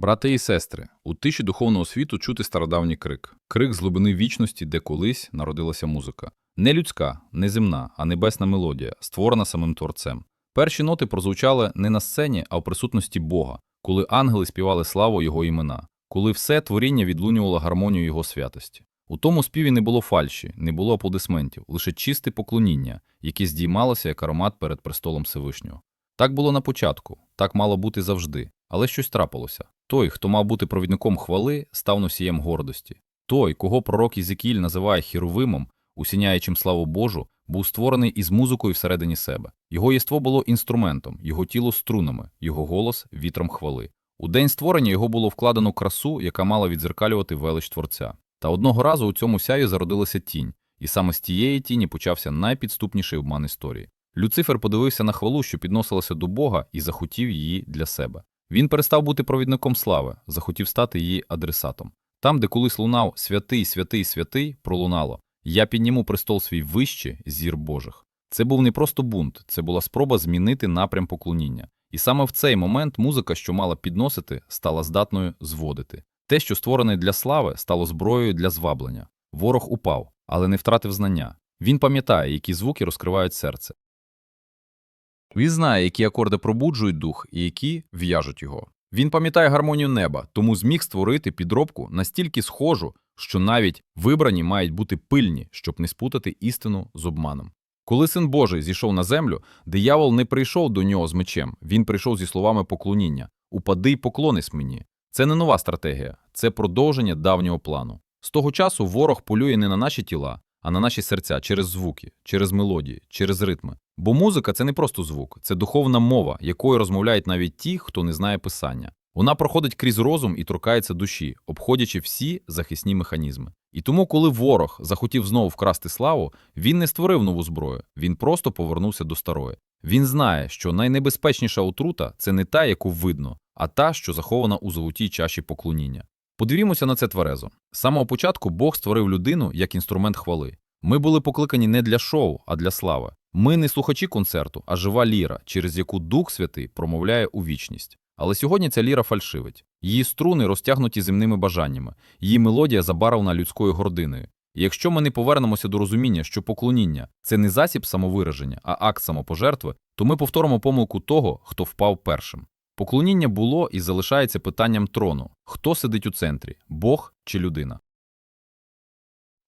Брати і сестри, у тиші духовного світу чути стародавній крик. Крик з глибини вічності, де колись народилася музика. Не людська, не земна, а небесна мелодія, створена самим творцем. Перші ноти прозвучали не на сцені, а в присутності Бога, коли ангели співали славу Його імена, коли все творіння відлунювало гармонію Його святості. У тому співі не було фальші, не було аплодисментів, лише чисте поклоніння, яке здіймалося як аромат перед престолом Всевишнього. Так було на початку, так мало бути завжди, але щось трапилося. Той, хто мав бути провідником хвали, став носієм гордості. Той, кого пророк Ізекіль називає хіровимом, усіняючим славу Божу, був створений із музикою всередині себе. Його єство було інструментом, його тіло струнами, його голос вітром хвали. У день створення його було вкладено красу, яка мала відзеркалювати велич творця. Та одного разу у цьому сяї зародилася тінь, і саме з тієї тіні почався найпідступніший обман історії. Люцифер подивився на хвалу, що підносилася до Бога, і захотів її для себе. Він перестав бути провідником слави, захотів стати її адресатом. Там, де колись лунав святий, святий, святий, пролунало Я підніму престол свій вище зір Божих. Це був не просто бунт, це була спроба змінити напрям поклоніння. І саме в цей момент музика, що мала підносити, стала здатною зводити. Те, що створене для слави, стало зброєю для зваблення. Ворог упав, але не втратив знання. Він пам'ятає, які звуки розкривають серце. Він знає, які акорди пробуджують дух і які в'яжуть його. Він пам'ятає гармонію неба, тому зміг створити підробку настільки схожу, що навіть вибрані мають бути пильні, щоб не спутати істину з обманом. Коли син Божий зійшов на землю, диявол не прийшов до нього з мечем, він прийшов зі словами поклоніння Упади й поклонись мені. Це не нова стратегія, це продовження давнього плану. З того часу ворог полює не на наші тіла, а на наші серця через звуки, через мелодії, через ритми. Бо музика це не просто звук, це духовна мова, якою розмовляють навіть ті, хто не знає писання. Вона проходить крізь розум і торкається душі, обходячи всі захисні механізми. І тому, коли ворог захотів знову вкрасти славу, він не створив нову зброю, він просто повернувся до старої. Він знає, що найнебезпечніша отрута це не та, яку видно, а та, що захована у золотій чаші поклоніння. Подивімося на це тверезо. З самого початку Бог створив людину як інструмент хвали. Ми були покликані не для шоу, а для слави. Ми не слухачі концерту, а жива ліра, через яку Дух Святий промовляє у вічність. Але сьогодні ця ліра фальшивить. Її струни розтягнуті земними бажаннями, її мелодія забарвлена людською гординою. І якщо ми не повернемося до розуміння, що поклоніння це не засіб самовираження, а акт самопожертви, то ми повторимо помилку того, хто впав першим. Поклоніння було і залишається питанням трону: хто сидить у центрі Бог чи людина?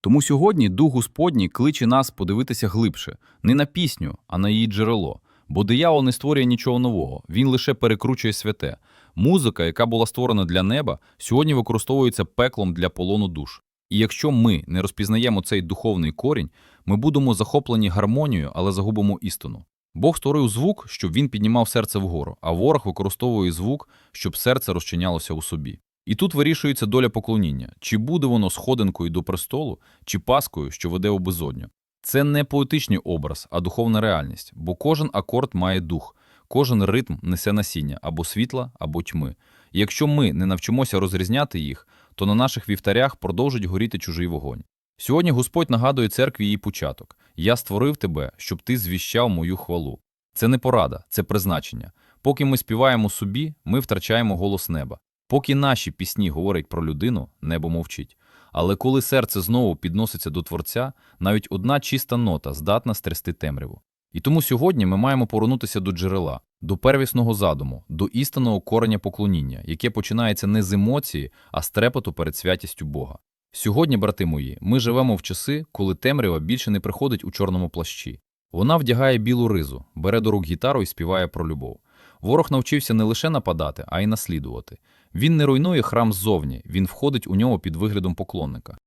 Тому сьогодні Дух Господній кличе нас подивитися глибше, не на пісню, а на її джерело. Бо диявол не створює нічого нового, він лише перекручує святе. Музика, яка була створена для неба, сьогодні використовується пеклом для полону душ. І якщо ми не розпізнаємо цей духовний корінь, ми будемо захоплені гармонією, але загубимо істину. Бог створив звук, щоб він піднімав серце вгору, а ворог використовує звук, щоб серце розчинялося у собі. І тут вирішується доля поклоніння, чи буде воно сходинкою до престолу, чи паскою, що веде у безодню. Це не поетичний образ, а духовна реальність, бо кожен акорд має дух, кожен ритм несе насіння або світла, або тьми. І якщо ми не навчимося розрізняти їх, то на наших вівтарях продовжить горіти чужий вогонь. Сьогодні Господь нагадує церкві її початок: Я створив тебе, щоб ти звіщав мою хвалу. Це не порада, це призначення. Поки ми співаємо собі, ми втрачаємо голос неба. Поки наші пісні говорять про людину, небо мовчить. Але коли серце знову підноситься до Творця, навіть одна чиста нота здатна стрясти темряву. І тому сьогодні ми маємо повернутися до джерела, до первісного задуму, до істинного кореня поклоніння, яке починається не з емоції, а з трепету перед святістю Бога. Сьогодні, брати мої, ми живемо в часи, коли темрява більше не приходить у чорному плащі. Вона вдягає білу ризу, бере до рук гітару і співає про любов. Ворог навчився не лише нападати, а й наслідувати. Він не руйнує храм ззовні, він входить у нього під виглядом поклонника.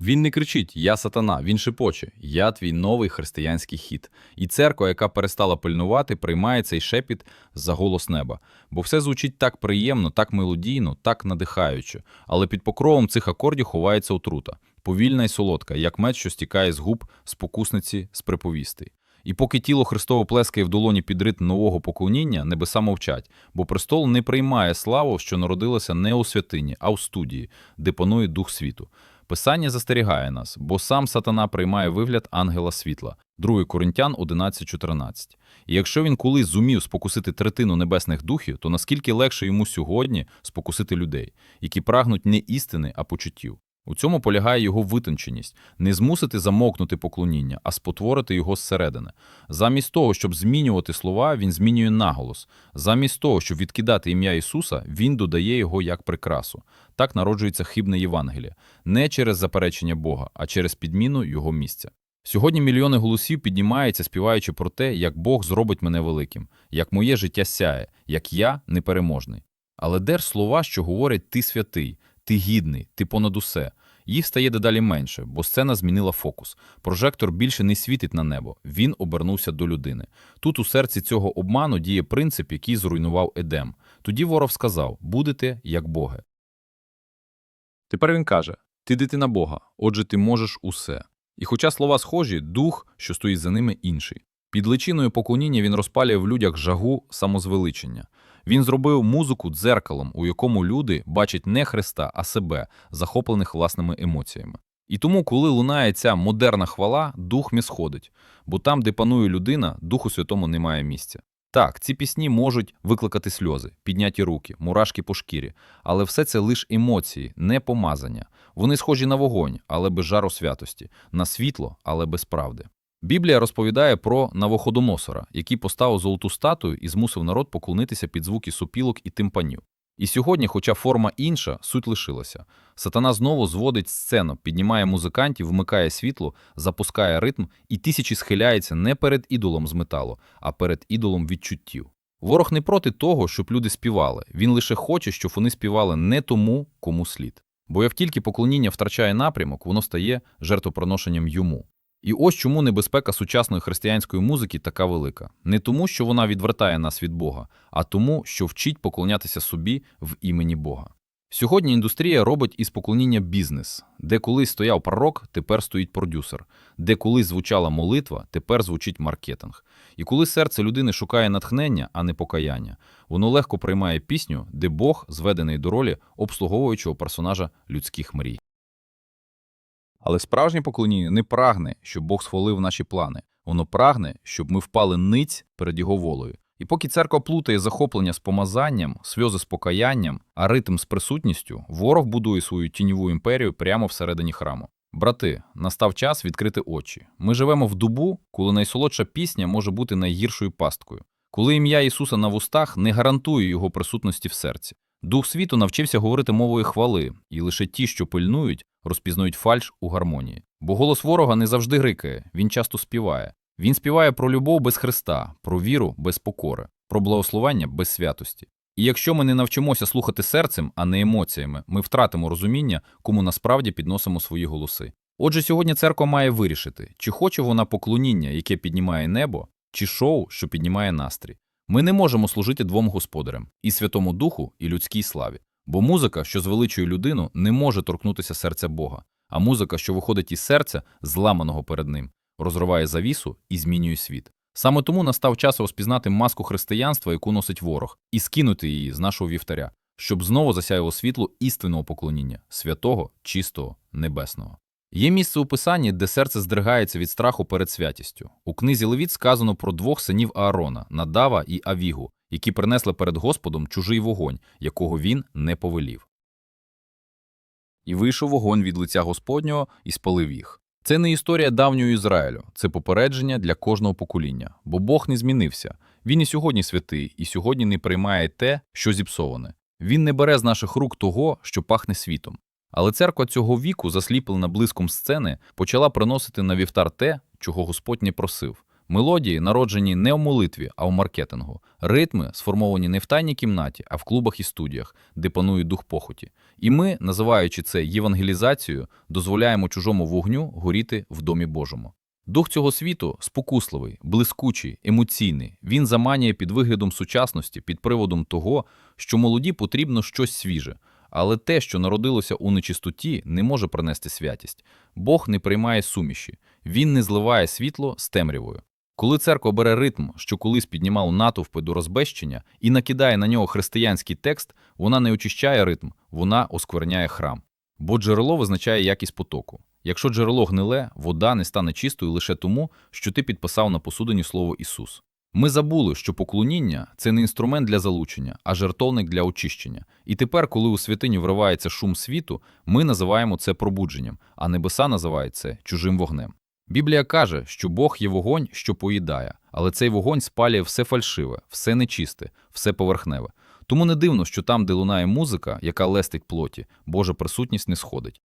Він не кричить Я сатана, він шепоче Я твій новий християнський хід. І церква, яка перестала пильнувати, приймає цей шепіт за голос неба. Бо все звучить так приємно, так мелодійно, так надихаюче. Але під покровом цих акордів ховається отрута, повільна й солодка, як меч, що стікає з губ спокусниці з приповістей. І поки тіло Христово плескає в долоні під ритм нового поклоніння, небеса мовчать, бо престол не приймає славу, що народилася не у святині, а у студії, де панує дух світу. Писання застерігає нас, бо сам сатана приймає вигляд ангела світла. 2 Коринтян 11.14. І якщо він колись зумів спокусити третину небесних духів, то наскільки легше йому сьогодні спокусити людей, які прагнуть не істини, а почуттів. У цьому полягає його витонченість – не змусити замовкнути поклоніння, а спотворити його зсередини. Замість того, щоб змінювати слова, він змінює наголос. Замість того, щоб відкидати ім'я Ісуса, він додає його як прикрасу. Так народжується хибне Євангеліє. Не через заперечення Бога, а через підміну його місця. Сьогодні мільйони голосів піднімаються, співаючи про те, як Бог зробить мене великим, як моє життя сяє, як я непереможний. Але де ж слова, що говорять «ти святий», «ти гідний», «ти понад усе»? Їх стає дедалі менше, бо сцена змінила фокус. Прожектор більше не світить на небо, він обернувся до людини. Тут у серці цього обману діє принцип, який зруйнував Едем. Тоді ворог сказав «будете як боги». Тепер він каже «ти дитина Бога, отже ти можеш усе». І хоча слова схожі, дух, що стоїть за ними, інший. Під личиною поклоніння він розпалює в людях жагу самозвеличення. Він зробив музику дзеркалом, у якому люди бачать не Христа, а себе, захоплених власними емоціями. І тому, коли лунає ця модерна хвала, дух мі сходить, бо там, де панує людина, Духу Святому немає місця. Так, ці пісні можуть викликати сльози, підняті руки, мурашки по шкірі, але все це лише емоції, не помазання. Вони схожі на вогонь, але без жару святості, на світло, але без правди. Біблія розповідає про Навуходоносора, який поставив золоту статую і змусив народ поклонитися під звуки супілок і тимпанів. І сьогодні, хоча форма інша, суть лишилася. Сатана знову зводить сцену, піднімає музикантів, вмикає світло, запускає ритм, і тисячі схиляються не перед ідолом з металу, а перед ідолом відчуттів. Ворог не проти того, щоб люди співали. Він лише хоче, щоб вони співали не тому, кому слід. Бо як тільки поклоніння втрачає напрямок, воно стає жертвопроношенням йому. І ось чому небезпека сучасної християнської музики така велика. Не тому, що вона відвертає нас від Бога, а тому, що вчить поклонятися собі в імені Бога. Сьогодні індустрія робить із поклоніння бізнес, де колись стояв пророк, тепер стоїть продюсер, де колись звучала молитва, тепер звучить маркетинг. І коли серце людини шукає натхнення, а не покаяння, воно легко приймає пісню, де Бог зведений до ролі обслуговуючого персонажа людських мрій. Але справжнє поклоніння не прагне, щоб Бог схвалив наші плани. Воно прагне, щоб ми впали ниць перед його волею. І поки церква плутає захоплення з помазанням, сльози з покаянням, а ритм з присутністю, ворог будує свою тіньову імперію прямо всередині храму. Брати, настав час відкрити очі. Ми живемо в дубу, коли найсолодша пісня може бути найгіршою пасткою, коли ім'я Ісуса на вустах не гарантує його присутності в серці. Дух світу навчився говорити мовою хвали, і лише ті, що пильнують, розпізнають фальш у гармонії. Бо голос ворога не завжди грикає, він часто співає. Він співає про любов без Христа, про віру без покори, про благословення без святості. І якщо ми не навчимося слухати серцем, а не емоціями, ми втратимо розуміння, кому насправді підносимо свої голоси. Отже, сьогодні церква має вирішити, чи хоче вона поклоніння, яке піднімає небо, чи шоу, що піднімає настрій. Ми не можемо служити двом господарям і Святому Духу, і людській славі. Бо музика, що звеличує людину, не може торкнутися серця Бога, а музика, що виходить із серця, зламаного перед ним, розриває завісу і змінює світ. Саме тому настав час розпізнати маску християнства, яку носить ворог, і скинути її з нашого вівтаря, щоб знову засяяло світло істинного поклоніння, святого, чистого, небесного. Є місце у писанні, де серце здригається від страху перед святістю. У книзі Левіт сказано про двох синів Аарона Надава і Авігу, які принесли перед Господом чужий вогонь, якого він не повелів. І вийшов вогонь від лиця Господнього і спалив їх. Це не історія давнього Ізраїлю, це попередження для кожного покоління, бо Бог не змінився. Він і сьогодні святий, і сьогодні не приймає те, що зіпсоване. Він не бере з наших рук того, що пахне світом. Але церква цього віку, засліплена блиском сцени, почала приносити на вівтар те, чого Господь не просив. Мелодії народжені не в молитві, а в маркетингу. Ритми сформовані не в тайній кімнаті, а в клубах і студіях, де панує дух похоті. І ми, називаючи це євангелізацією, дозволяємо чужому вогню горіти в домі Божому. Дух цього світу спокусливий, блискучий, емоційний. Він заманює під виглядом сучасності, під приводом того, що молоді потрібно щось свіже. Але те, що народилося у нечистоті, не може принести святість. Бог не приймає суміші, він не зливає світло з темрявою. Коли церква бере ритм, що колись піднімав натовпи до розбещення, і накидає на нього християнський текст, вона не очищає ритм, вона оскверняє храм. Бо джерело визначає якість потоку. Якщо джерело гниле, вода не стане чистою лише тому, що ти підписав на посудині слово Ісус. Ми забули, що поклоніння це не інструмент для залучення, а жертовник для очищення. І тепер, коли у святині вривається шум світу, ми називаємо це пробудженням, а небеса називають це чужим вогнем. Біблія каже, що Бог є вогонь, що поїдає, але цей вогонь спалює все фальшиве, все нечисте, все поверхневе. Тому не дивно, що там, де лунає музика, яка лестить плоті, Божа присутність не сходить.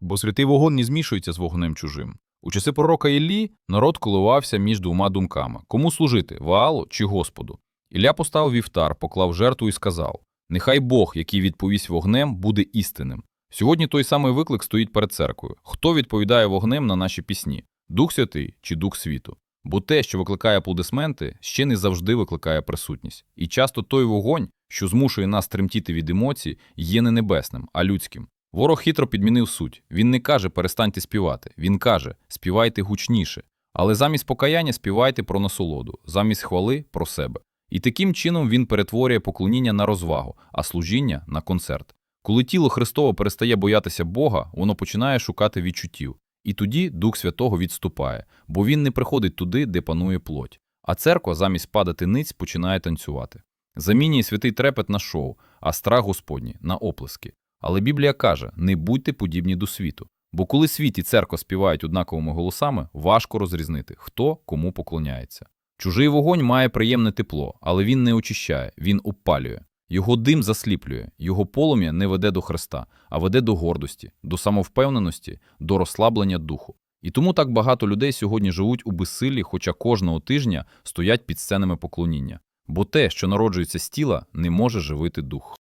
Бо святий вогонь не змішується з вогнем чужим. У часи пророка Іллі народ коливався між двома думками – кому служити – Ваалу чи Господу. Ілля поставив вівтар, поклав жертву і сказав – нехай Бог, який відповість вогнем, буде істинним. Сьогодні той самий виклик стоїть перед церквою. Хто відповідає вогнем на наші пісні – Дух Святий чи Дух Світу? Бо те, що викликає аплодисменти, ще не завжди викликає присутність. І часто той вогонь, що змушує нас тремтіти від емоцій, є не небесним, а людським. Ворог хитро підмінив суть. Він не каже перестаньте співати. Він каже співайте гучніше. Але замість покаяння співайте про насолоду, замість хвали про себе. І таким чином він перетворює поклоніння на розвагу, а служіння на концерт. Коли тіло Христове перестає боятися Бога, воно починає шукати відчуттів. І тоді Дух Святого відступає, бо він не приходить туди, де панує плоть. А церква замість падати ниць починає танцювати. Замінює святий трепет на шоу, а страх Господній на оплески. Але Біблія каже: не будьте подібні до світу. Бо коли світ і церква співають однаковими голосами, важко розрізнити, хто кому поклоняється. Чужий вогонь має приємне тепло, але він не очищає, він опалює. Його дим засліплює, його полум'я не веде до Христа, а веде до гордості, до самовпевненості, до розслаблення духу. І тому так багато людей сьогодні живуть у безсиллі, хоча кожного тижня стоять під сценами поклоніння. Бо те, що народжується з тіла, не може живити дух.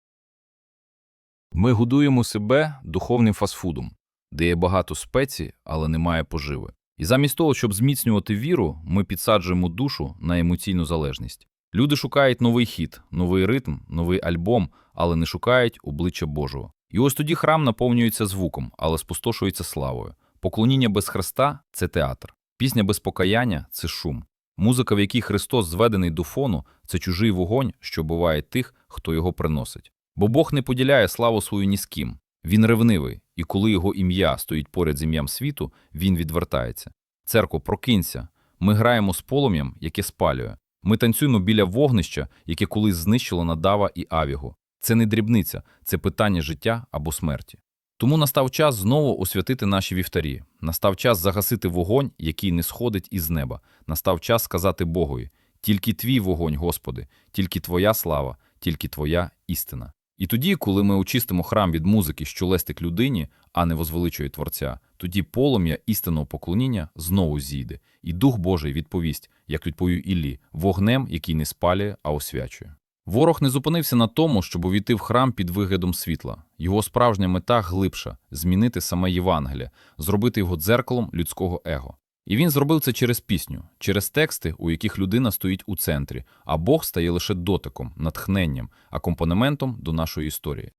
Ми годуємо себе духовним фастфудом, де є багато спецій, але немає поживи. І замість того, щоб зміцнювати віру, ми підсаджуємо душу на емоційну залежність. Люди шукають новий хіт, новий ритм, новий альбом, але не шукають обличчя Божого. І ось тоді храм наповнюється звуком, але спустошується славою. Поклоніння без Христа це театр. Пісня без покаяння це шум. Музика, в якій Христос зведений до фону, це чужий вогонь, що буває тих, хто його приносить. Бо Бог не поділяє славу свою ні з ким. Він ревнивий, і коли його ім'я стоїть поряд з ім'ям світу, він відвертається. Церкво, прокинься. Ми граємо з полум'ям, яке спалює. Ми танцюємо біля вогнища, яке колись знищило Надава і Авігу. Це не дрібниця, це питання життя або смерті. Тому настав час знову освятити наші вівтарі. Настав час загасити вогонь, який не сходить із неба. Настав час сказати Богові: тільки твій вогонь, Господи, тільки Твоя слава, тільки Твоя істина. І тоді, коли ми очистимо храм від музики, що лестить людині, а не возвеличує Творця, тоді полум'я істинного поклоніння знову зійде, і Дух Божий відповість, як відповів Іллі, вогнем, який не спалює, а освячує. Ворог не зупинився на тому, щоб увійти в храм під виглядом світла. Його справжня мета глибша змінити саме Євангелія, зробити його дзеркалом людського его. І він зробив це через пісню, через тексти, у яких людина стоїть у центрі, а Бог стає лише дотиком, натхненням, акомпанементом до нашої історії.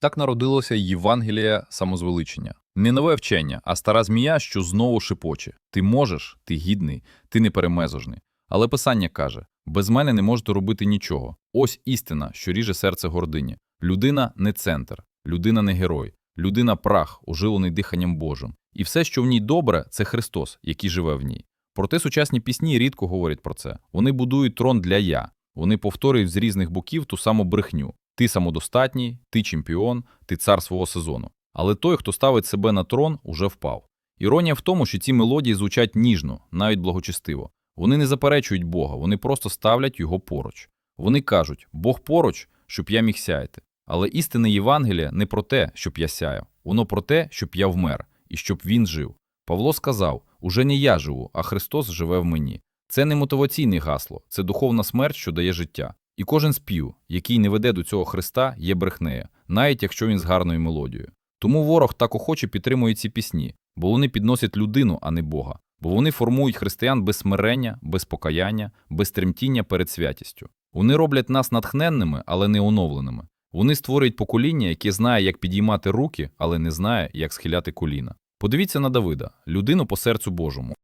Так народилося Євангелія самозвеличення. Не нове вчення, а стара змія, що знову шепоче. Ти можеш, ти гідний, ти неперемезожний. Але Писання каже: без мене не можете робити нічого. Ось істина, що ріже серце гордині. Людина не центр, людина не герой, людина прах, оживлений диханням Божим. І все, що в ній добре, це Христос, який живе в ній. Проте сучасні пісні рідко говорять про це. Вони будують трон для я. Вони повторюють з різних боків ту саму брехню. Ти самодостатній, ти чемпіон, ти цар свого сезону. Але той, хто ставить себе на трон, уже впав. Іронія в тому, що ці мелодії звучать ніжно, навіть благочестиво. Вони не заперечують Бога, вони просто ставлять його поруч. Вони кажуть: Бог поруч, щоб я міг сяяти. Але істинне Євангелія не про те, щоб я сяяв, воно про те, щоб я вмер і щоб він жив. Павло сказав: уже не я живу, а Христос живе в мені. Це не мотиваційне гасло, це духовна смерть, що дає життя. І кожен спів, який не веде до цього Христа, є брехнею, навіть якщо він з гарною мелодією. Тому ворог так охоче підтримує ці пісні, бо вони підносять людину, а не Бога. Бо вони формують християн без смирення, без покаяння, без тремтіння перед святістю. Вони роблять нас натхненними, але не оновленими. Вони створюють покоління, яке знає, як підіймати руки, але не знає, як схиляти коліна. Подивіться на Давида, людину по серцю Божому.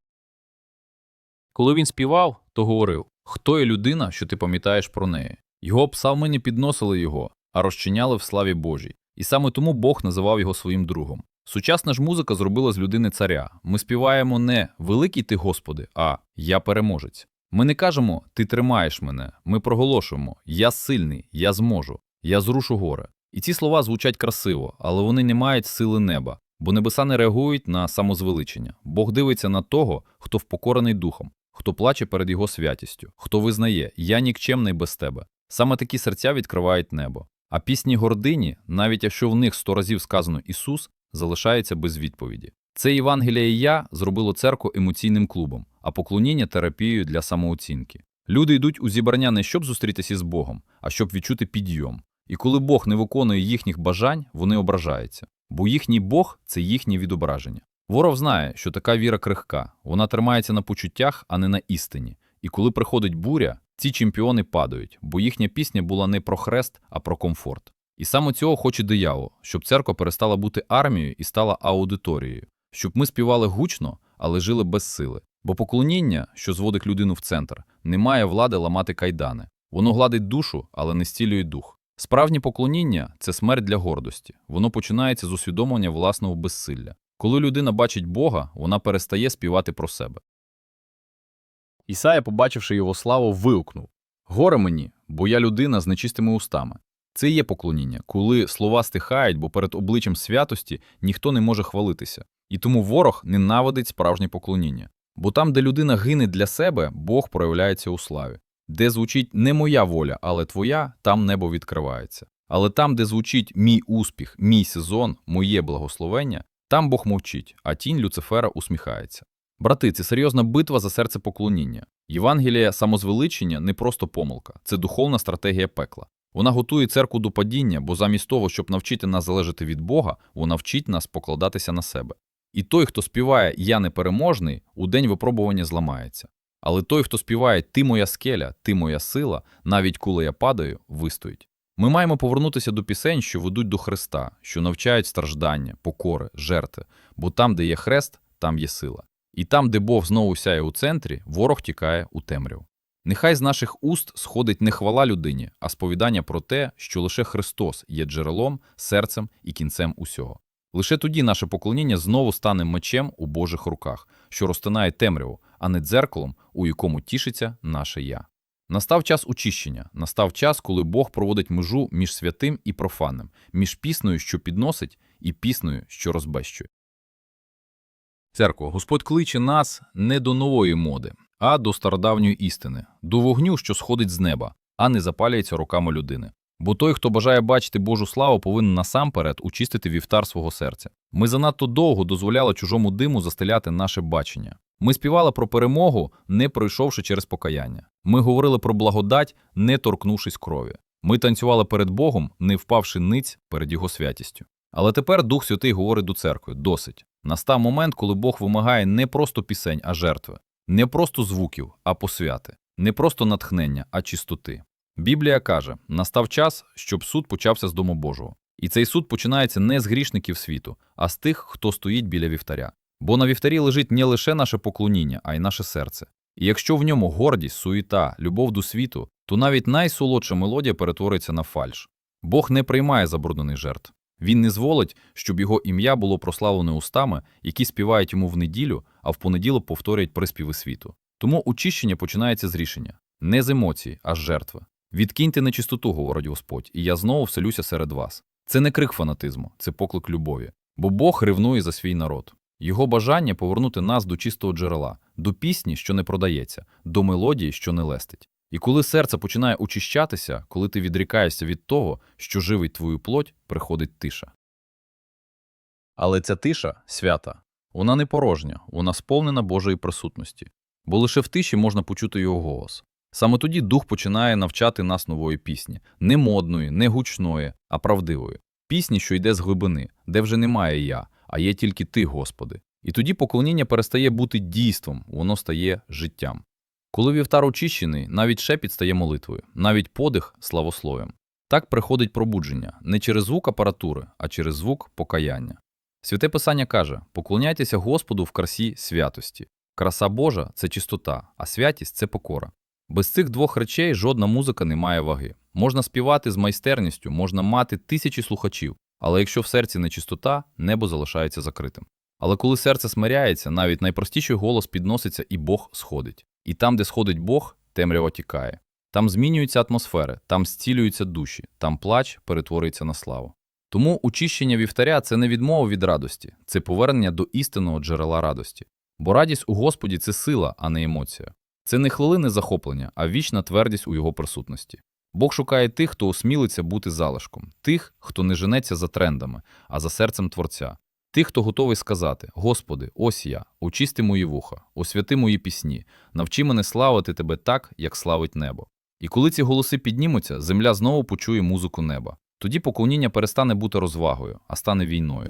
Коли він співав, то говорив: Хто є людина, що ти пам'ятаєш про неї? Його псалми не підносили його, а розчиняли в славі Божій. І саме тому Бог називав його своїм другом. Сучасна ж музика зробила з людини царя. Ми співаємо не Великий ти Господи, а Я переможець. Ми не кажемо Ти тримаєш мене. Ми проголошуємо Я сильний, я зможу, я зрушу горе. І ці слова звучать красиво, але вони не мають сили неба, бо небеса не реагують на самозвеличення. Бог дивиться на того, хто впокорений духом, хто плаче перед його святістю, хто визнає Я нікчемний без тебе. Саме такі серця відкривають небо. А пісні гордині, навіть якщо в них сто разів сказано Ісус, залишаються без відповіді. Це Євангелія і я зробило церкву емоційним клубом, а поклоніння терапією для самооцінки. Люди йдуть у зібрання не щоб зустрітися з Богом, а щоб відчути підйом. І коли Бог не виконує їхніх бажань, вони ображаються. Бо їхній Бог це їхнє відображення. Ворог знає, що така віра крихка, вона тримається на почуттях, а не на істині. І коли приходить буря, ці чемпіони падають, бо їхня пісня була не про хрест, а про комфорт. І саме цього хоче диявол, щоб церква перестала бути армією і стала аудиторією, щоб ми співали гучно, але жили без сили. Бо поклоніння, що зводить людину в центр, не має влади ламати кайдани. Воно гладить душу, але не стілює дух. Справжнє поклоніння це смерть для гордості. Воно починається з усвідомлення власного безсилля. Коли людина бачить Бога, вона перестає співати про себе. Ісая, побачивши його славу, вигукнув Горе мені, бо я людина з нечистими устами. Це є поклоніння, коли слова стихають, бо перед обличчям святості ніхто не може хвалитися. І тому ворог ненавидить справжнє поклоніння. Бо там, де людина гине для себе, Бог проявляється у славі. Де звучить не моя воля, але твоя, там небо відкривається. Але там, де звучить мій успіх, мій сезон, моє благословення, там Бог мовчить, а тінь Люцифера усміхається. Брати, це серйозна битва за серце поклоніння. Євангелія самозвеличення не просто помилка, це духовна стратегія пекла. Вона готує церкву до падіння, бо замість того, щоб навчити нас залежати від Бога, вона вчить нас покладатися на себе. І той, хто співає Я непереможний, у день випробування зламається. Але той, хто співає Ти моя скеля, ти моя сила, навіть коли я падаю, вистоїть. Ми маємо повернутися до пісень, що ведуть до Христа, що навчають страждання, покори, жертви, бо там, де є хрест, там є сила. І там, де Бог знову сяє у центрі, ворог тікає у темряву. Нехай з наших уст сходить не хвала людині, а сповідання про те, що лише Христос є джерелом, серцем і кінцем усього. Лише тоді наше поклоніння знову стане мечем у Божих руках, що розтинає темряву, а не дзеркалом, у якому тішиться наше я. Настав час очищення, настав час, коли Бог проводить межу між святим і профанним, між піснею, що підносить, і піснею, що розбещує. Церкво, Господь кличе нас не до нової моди, а до стародавньої істини, до вогню, що сходить з неба, а не запалюється руками людини. Бо той, хто бажає бачити Божу славу, повинен насамперед очистити вівтар свого серця. Ми занадто довго дозволяли чужому диму застеляти наше бачення. Ми співали про перемогу, не пройшовши через покаяння. Ми говорили про благодать, не торкнувшись крові. Ми танцювали перед Богом, не впавши ниць перед Його святістю. Але тепер Дух Святий говорить до церкви: досить. Настав момент, коли Бог вимагає не просто пісень, а жертви, не просто звуків, а посвяти, не просто натхнення, а чистоти. Біблія каже: настав час, щоб суд почався з Дому Божого. І цей суд починається не з грішників світу, а з тих, хто стоїть біля вівтаря. Бо на вівтарі лежить не лише наше поклоніння, а й наше серце. І якщо в ньому гордість, суєта, любов до світу, то навіть найсолодша мелодія перетвориться на фальш. Бог не приймає забруднених жертв. Він не зволить, щоб його ім'я було прославлене устами, які співають йому в неділю, а в понеділок повторюють приспіви світу. Тому очищення починається з рішення не з емоцій, а з жертви. Відкиньте нечистоту, говорить Господь, і я знову вселюся серед вас. Це не крик фанатизму, це поклик любові. Бо Бог ревнує за свій народ. Його бажання повернути нас до чистого джерела, до пісні, що не продається, до мелодії, що не лестить. І коли серце починає очищатися, коли ти відрікаєшся від того, що живить твою плоть, приходить тиша. Але ця тиша свята. Вона не порожня, вона сповнена Божої присутності, бо лише в тиші можна почути його голос. Саме тоді дух починає навчати нас нової пісні, не модної, не гучної, а правдивої. Пісні, що йде з глибини, де вже немає я, а є тільки ти, Господи. І тоді поклоніння перестає бути дійством, воно стає життям. Коли вівтар очищений, навіть шепіт стає молитвою, навіть подих славослов'ям. Так приходить пробудження не через звук апаратури, а через звук покаяння. Святе Писання каже: поклоняйтеся Господу в красі святості. Краса Божа це чистота, а святість це покора. Без цих двох речей жодна музика не має ваги. Можна співати з майстерністю, можна мати тисячі слухачів, Але якщо в серці нечистота, небо залишається закритим. Але коли серце смиряється, навіть найпростіший голос підноситься, і Бог сходить. І там, де сходить Бог, темрява тікає. Там змінюються атмосфери, там зцілюються душі, там плач перетворюється на славу. Тому очищення вівтаря це не відмова від радості, це повернення до істинного джерела радості. Бо радість у Господі це сила, а не емоція. Це не хвилини захоплення, а вічна твердість у його присутності. Бог шукає тих, хто осмілиться бути залишком, тих, хто не женеться за трендами, а за серцем Творця, тих, хто готовий сказати: Господи, ось я, очисти мої вуха, освяти мої пісні, навчи мене славити Тебе так, як славить небо. І коли ці голоси піднімуться, земля знову почує музику неба. Тоді поклоніння перестане бути розвагою, а стане війною.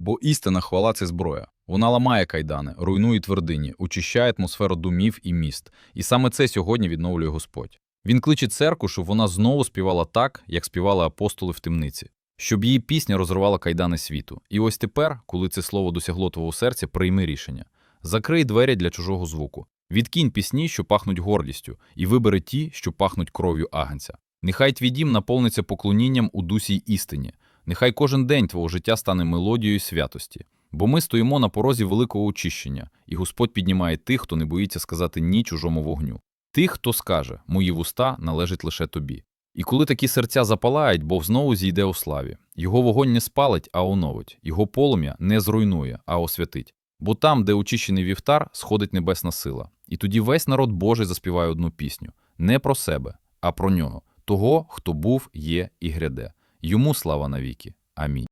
Бо істина хвала це зброя. Вона ламає кайдани, руйнує твердині, очищає атмосферу домів і міст. І саме це сьогодні відновлює Господь. Він кличе церкву, щоб вона знову співала так, як співали апостоли в темниці, щоб її пісня розривала кайдани світу. І ось тепер, коли це слово досягло твого серця, прийми рішення. Закрий двері для чужого звуку. Відкинь пісні, що пахнуть гордістю, і вибери ті, що пахнуть кров'ю агнця. Нехай твій дім наповниться поклонінням у дусі й істині. Нехай кожен день твого життя стане мелодією святості. Бо ми стоїмо на порозі великого очищення, і Господь піднімає тих, хто не боїться сказати ні чужому вогню. Тих, хто скаже, мої вуста належать лише тобі. І коли такі серця запалають, Бог знову зійде у славі. Його вогонь не спалить, а оновить, його полум'я не зруйнує, а освятить. Бо там, де очищений вівтар, сходить небесна сила. І тоді весь народ Божий заспіває одну пісню не про себе, а про нього, того, хто був, є і гряде. Йому слава навіки. Амінь.